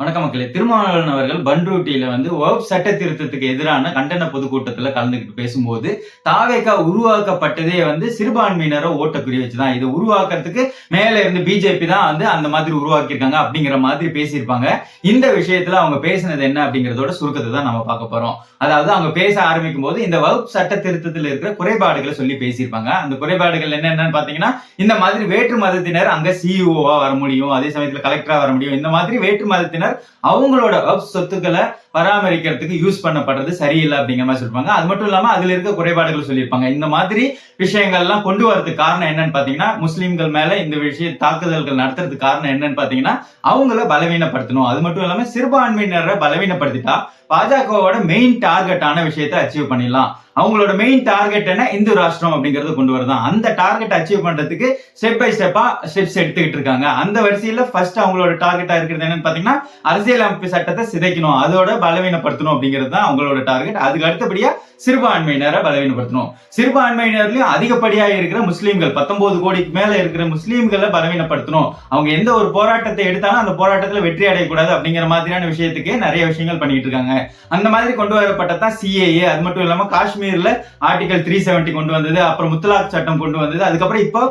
வணக்கம் மக்களே. திருமாவளவன் அவர்கள் பன்ருட்டியில வந்து வகுப்பு சட்ட திருத்தத்துக்கு எதிரான கண்டன பொதுக்கூட்டத்துல கலந்துக்கிட்டு பேசும்போது தாவேக்கா உருவாக்கப்பட்டதே வந்து சிறுபான்மையினரை ஓட்டக்குறி வச்சுதான். இதை உருவாக்குறதுக்கு மேல இருந்து பிஜேபி தான் வந்து அந்த மாதிரி உருவாக்கியிருக்காங்க அப்படிங்கிற மாதிரி பேசியிருப்பாங்க. இந்த விஷயத்துல அவங்க பேசினது என்ன அப்படிங்கறதோட சுருக்கத்தை தான் நம்ம பார்க்க போறோம். அதாவது அவங்க பேச ஆரம்பிக்கும் போது இந்த வகுப்பு சட்ட திருத்தத்தில் இருக்கிற குறைபாடுகளை சொல்லி பேசியிருப்பாங்க. அந்த குறைபாடுகள் என்னென்னு பாத்தீங்கன்னா இந்த மாதிரி வேற்று மதத்தினர் அங்க சிஇஓவா வர முடியும் அதே சமயத்துல கலெக்டரா வர முடியும். இந்த மாதிரி வேற்று மதத்தினர் அவங்களோட சொத்துக்களை பராமரிக்கிறதுக்கு யூஸ் பண்ணப்படுறது சரியில்லை அப்படிங்கிற மாதிரி சொல்லுவாங்க அது மட்டும் இல்லாம அதுல இருக்க குறைபாடுகள் சொல்லியிருப்பாங்க. இந்த மாதிரி விஷயங்கள்லாம் கொண்டு வரதுக்கு காரணம் என்னன்னு பாத்தீங்கன்னா முஸ்லிம்கள் மேல இந்த விஷய தாக்குதல்கள் நடத்துறதுக்கு காரணம் என்னன்னு பாத்தீங்கன்னா அவங்கள பலவீனப்படுத்தணும். அது மட்டும் இல்லாம சிறுபான்மையினரை பலவீனப்படுத்திட்டா பாஜகவோட மெயின் டார்கெட்டான விஷயத்தை அச்சீவ் பண்ணிடலாம். அவங்களோட மெயின் டார்கெட் என்ன? இந்து ராஷ்டிரம் அப்படிங்கறது கொண்டு வரதான். அந்த டார்கெட் அச்சீவ் பண்றதுக்கு ஸ்டெப் பை ஸ்டெப்பா ஸ்டெப்ஸ் எடுத்துக்கிட்டு இருக்காங்க. அந்த வரிசையில ஃபர்ஸ்ட் அவங்களோட டார்கெட்டா இருக்கிறது என்னன்னு பாத்தீங்கன்னா அரசியலமைப்பு சட்டத்தை சிதைக்கணும். அதோட பலவீனப்படுத்தணும் அப்படிங்கிறது தான் அவங்களோட டார்கெட் அதுக்கு அடுத்தபடியா சிறுபான்மையினரை பலவீனப்படுத்தணும். சிறுபான்மையினர்லயும் அதிகப்படியா இருக்கிற முஸ்லீம்கள் பத்தொன்பது கோடிக்கு மேல இருக்கிற முஸ்லீம்களை பலவீனப்படுத்தணும். அவங்க எந்த ஒரு போராட்டத்தை எடுத்தாலும் அந்த போராட்டத்துல வெற்றி அடையக்கூடாது அப்படிங்கிற மாதிரியான விஷயத்துக்கு நிறைய விஷயங்கள் பண்ணிட்டு இருக்காங்க. அந்த மாதிரி கொண்டு வரப்பட்டதான் சிஏஏ அது மட்டும் இல்லாம காஷ்மீர்ல ஆர்டிகல் த்ரீ செவன்டி கொண்டு வந்தது அப்புறம் முத்தலாக் சட்டம் கொண்டு வந்தது அதுக்கப்புறம் இப்போ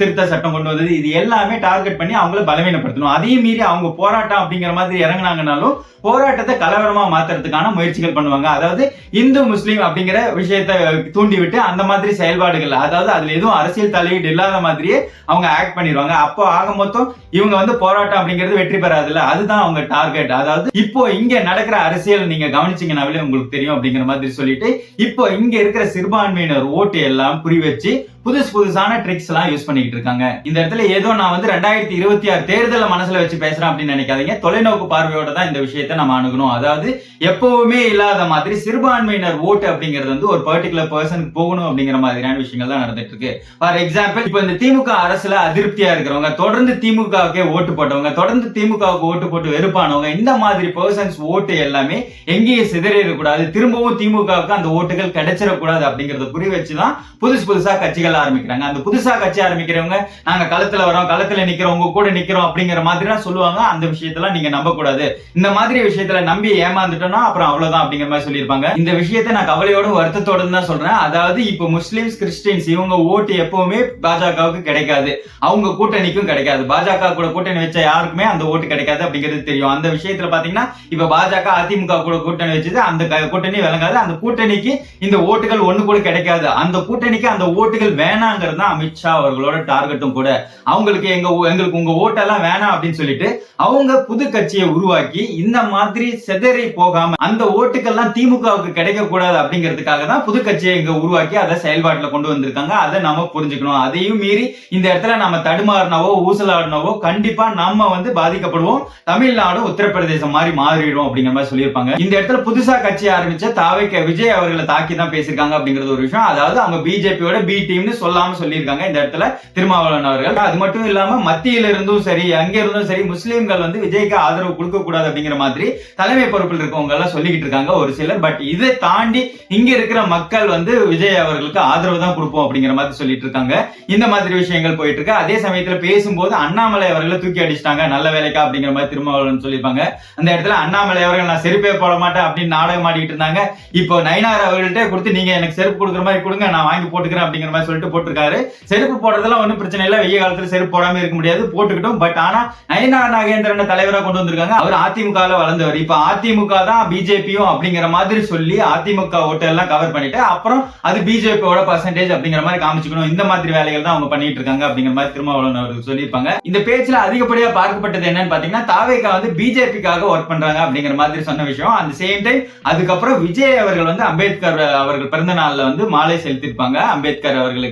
திருத்த சட்டம் கொண்டு வந்தது. இது எல்லாமே டார்கெட் பண்ணி அவங்கள பலவீனப்படுத்தணும். அதையும் மீறி அவங்க போராட்டம் அப்படிங்கிற மாதிரி இறங்குனாங்கனாலும் போராட்டத்தை கலவரமா மாத்துறதுக்கான முயற்சிகள் பண்ணுவாங்க. அதாவது இந்து முஸ்லீம் அப்படிங்கிற விஷயத்தை தூண்டி விட்டு அந்த மாதிரி செயல்பாடுகள் அதாவது அதுல எதுவும் அரசியல் தலையீடு இல்லாத மாதிரியே அவங்க ஆக்ட் பண்ணிடுவாங்க. அப்போ ஆக மொத்தம் இவங்க வந்து போராட்டம் அப்படிங்கிறது வெற்றி பெறாதுல்ல. அதுதான் அவங்க டார்கெட் அதாவது இப்போ இங்க நடக்கிற அரசியல் நீங்க கவனிச்சீங்கன்னாவே உங்களுக்கு தெரியும் அப்படிங்கிற மாதிரி சொல்லிட்டு இப்போ இங்க இருக்கிற சிறுபான்மையினர் ஓட்டு எல்லாம் குறி வச்சு புதுசு புதுசான ட்ரிக்ஸ் எல்லாம் யூஸ் பண்ணிக்கிட்டு இருக்காங்க. இந்த இடத்துல ஏதோ நான் வந்து ரெண்டாயிரத்தி இருபத்தி ஆறு தேர்தலை மனசுல வச்சு பேசுறேன் அப்படின்னு நினைக்காதீங்க. தொலைநோக்கு பார்வையோட தான் இந்த விஷயத்தை நம்ம அணுகணும். அதாவது எப்பவுமே இல்லாத மாதிரி சிறுபான்மையினர் ஓட்டு அப்படிங்கிறது வந்து ஒரு பர்டிகுலர் பர்சனுக்கு போகணும் அப்படிங்கிற மாதிரியான விஷயங்கள் தான் நடந்துட்டு இருக்கு. ஃபார் எக்ஸாம்பிள் இப்போ இந்த திமுக அரசுல அதிருப்தியா இருக்கிறவங்க தொடர்ந்து திமுகவுக்கே ஓட்டு போட்டவங்க தொடர்ந்து திமுகவுக்கு ஓட்டு போட்டு வெறுப்பானவங்க இந்த மாதிரி பர்சன்ஸ் ஓட்டு எல்லாமே எங்கேயும் சிதறிடக்கூடாது. திரும்பவும் திமுகவுக்கு அந்த ஓட்டுகள் கிடைச்சிடக்கூடாது அப்படிங்கறத புரி வச்சுதான் புதுசு புதுசா கட்சிகள் ஆரம்பிக்கிறாங்க. அந்த புதுசா கட்சி ஆரம்பிக்கிறவங்க நாங்க களத்துல வரோம் களத்துல நிக்கிறோம் உங்க கூட நிக்கிறோம் அப்படிங்கிற மாதிரி சொல்லுவாங்க. அந்த விஷயத்தெல்லாம் நீங்க நம்ப கூடாது இந்த மாதிரி விஷயத்துல நம்பி ஏமாந்துட்டோம்னா அப்புறம் அவ்வளவுதான் அப்படிங்கிற மாதிரி சொல்லியிருப்பாங்க. இந்த விஷயத்தை நான் கவலையோடும் வருத்தத்தோட தான் சொல்றேன். அதாவது இப்போ முஸ்லிம்ஸ் கிறிஸ்டின்ஸ் இவங்க ஓட்டு எப்பவுமே பாஜகவுக்கு கிடைக்காது. அவங்க கூட்டணிக்கும் கிடைக்காது. பாஜக கூட கூட்டணி வச்ச யாருக்குமே அந்த ஓட்டு கிடைக்காது அப்படிங்கிறது தெரியும். அந்த விஷயத்துல பாத்தீங்கன்னா இப்ப பாஜக அதிமுக கூட கூட்டணி வச்சது அந்த கூட்டணி விளங்காது. அந்த கூட்டணிக்கு இந்த ஓட்டுகள் ஒண்ணு கூட கிடைக்காது. அந்த கூட்டணிக்கு அந்த ஓட்டுகள் வேணாங்கிறது தான் அமித்ஷா அவர்களோட டார்கெட்டும் கூட. அவங்களுக்கு எங்க எங்களுக்கு உங்க ஓட்டெல்லாம் வேணாம் அப்படின்னு சொல்லிட்டு அவங்க புது கட்சியை உருவாக்கி இந்த மாதிரி செதறி போகாம அந்த ஓட்டுக்கெல்லாம் திமுகவுக்கு கிடைக்க கூடாது அப்படிங்கிறதுக்காக தான் புது கட்சியை இங்க உருவாக்கி அதை செயல்பாட்டுல கொண்டு வந்திருக்காங்க. அதை நம்ம புரிஞ்சுக்கணும். அதையும் மீறி இந்த இடத்துல நம்ம தடுமாறினவோ ஊசலாடினவோ கண்டிப்பா நம்ம வந்து பாதிக்கப்படுவோம். தமிழ்நாடும் உத்தரப்பிரதேசம் மாதிரி மாறிடும் அப்படிங்கிற மாதிரி சொல்லியிருப்பாங்க. இந்த இடத்துல புதுசா கட்சி ஆரம்பிச்ச தாவைக்க விஜய் அவர்களை தாக்கி தான் பேசியிருக்காங்க அப்படிங்கிறது ஒரு விஷயம். அதாவது அவங்க பிஜேபியோட பி டீம் அப்படின்னு சொல்லாம சொல்லியிருக்காங்க இந்த இடத்துல திருமாவளவன் அவர்கள். அது மட்டும் இல்லாம மத்தியில இருந்தும் சரி அங்க இருந்தும் சரி முஸ்லீம்கள் வந்து விஜய்க்கு ஆதரவு கொடுக்க கூடாது அப்படிங்கிற மாதிரி தலைமை பொறுப்பில் இருக்கவங்க எல்லாம் சொல்லிக்கிட்டு இருக்காங்க ஒரு சிலர். பட் இதை தாண்டி இங்க இருக்கிற மக்கள் வந்து விஜய் அவர்களுக்கு ஆதரவு தான் கொடுப்போம் அப்படிங்கிற மாதிரி சொல்லிட்டு இருக்காங்க. இந்த மாதிரி விஷயங்கள் போயிட்டு இருக்கு. அதே சமயத்துல பேசும்போது அண்ணாமலை அவர்களை தூக்கி அடிச்சிட்டாங்க. நல்ல வேலைக்கா அப்படிங்கிற மாதிரி திருமாவளவன் சொல்லியிருப்பாங்க. அந்த இடத்துல அண்ணாமலை அவர்கள் நான் செருப்பே போட மாட்டேன் அப்படின்னு நாடகம் ஆடிட்டு இருந்தாங்க. இப்போ நயினார் அவர்கள்ட்ட கொடுத்து நீங்க எனக்கு செருப்பு கொடுக்குற மாதிரி கொடுங்க நான் வாங்கி போட்டுக்கிறேன் அப்படிங்கிற மாதிரி சொல்லிட்டு போட்டிருக்காரு. செருப்பு போடுறதெல்லாம் ஒன்றும் பிரச்சனை இல்லை. வெய்ய காலத்துல செருப்பு போடாம இருக்க முடியாது. போட்டுக்கிட்டோம். பட் ஆனா நயனா நாகேந்திரன் தலைவரா கொண்டு வந்திருக்காங்க. அவர் அதிமுக வளர்ந்தவர். இப்ப அதிமுக தான் பிஜேபியும் அப்படிங்கிற மாதிரி சொல்லி அதிமுக ஓட்டெல்லாம் கவர் பண்ணிட்டு அப்புறம் அது பிஜேபியோட பர்சன்டேஜ் அப்படிங்கிற மாதிரி காமிச்சுக்கணும். இந்த மாதிரி வேலைகள் தான் அவங்க பண்ணிட்டு இருக்காங்க அப்படிங்கிற மாதிரி திருமாவளவன் அவர்கள் சொல்லியிருப்பாங்க. இந்த பேச்சுல அதிகப்படியா பார்க்கப்பட்டது என்னன்னு பாத்தீங்கன்னா தாவேகா வந்து பிஜேபிக்காக ஒர்க் பண்றாங்க அப்படிங்கிற மாதிரி சொன்ன விஷயம். அந்த சேம் டைம் அதுக்கப்புறம் விஜய் அவர்கள் வந்து அம்பேத்கர் அவர்கள் பிறந்த நாள்ல வந்து மாலை செலுத்திருப்பாங்க அம்பேத்கர் அவர்களுக்கு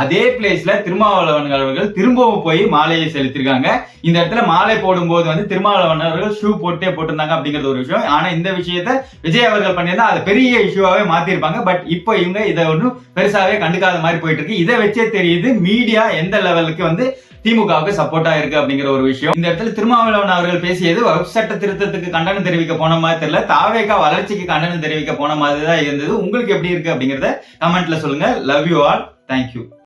அதே பிளேஸ்ல திருமாவளவன் அவர்கள் திரும்பவும் போய் மாலையை செலுத்திருக்காங்க. இந்த இடத்துல மாலை போடும்போது வந்து திருமாவளவன் அவர்கள் ஷூ போட்டே போட்டிருந்தாங்க அப்படிங்கிறது ஒரு விஷயம். ஆனா இந்த விஷயத்த விஜய் அவர்கள் பண்ணியிருந்தா அது பெரிய இஷ்யூவாவே மாத்திருப்பாங்க. பட் இப்போ இவங்க இதை ஒன்றும் பெருசாவே கண்டுக்காத மாதிரி போயிட்டு இருக்கு இதை வச்சே தெரியுது மீடியா எந்த லெவலுக்கு வந்து திமுகவுக்கு சப்போர்ட்டா இருக்கு அப்படிங்கிற ஒரு விஷயம். இந்த இடத்துல திருமாவளவன் அவர்கள் பேசியது வகுப்பு சட்ட திருத்தத்துக்கு கண்டனம் தெரிவிக்க போன மாதிரி தெரியல. தாவேகா வளர்ச்சிக்கு கண்டனம் தெரிவிக்க போன மாதிரி தான் இருந்தது. உங்களுக்கு எப்படி இருக்கு? அப்படிங்கறத கமெண்ட்ல சொல்லுங்க. Love you all Thank you.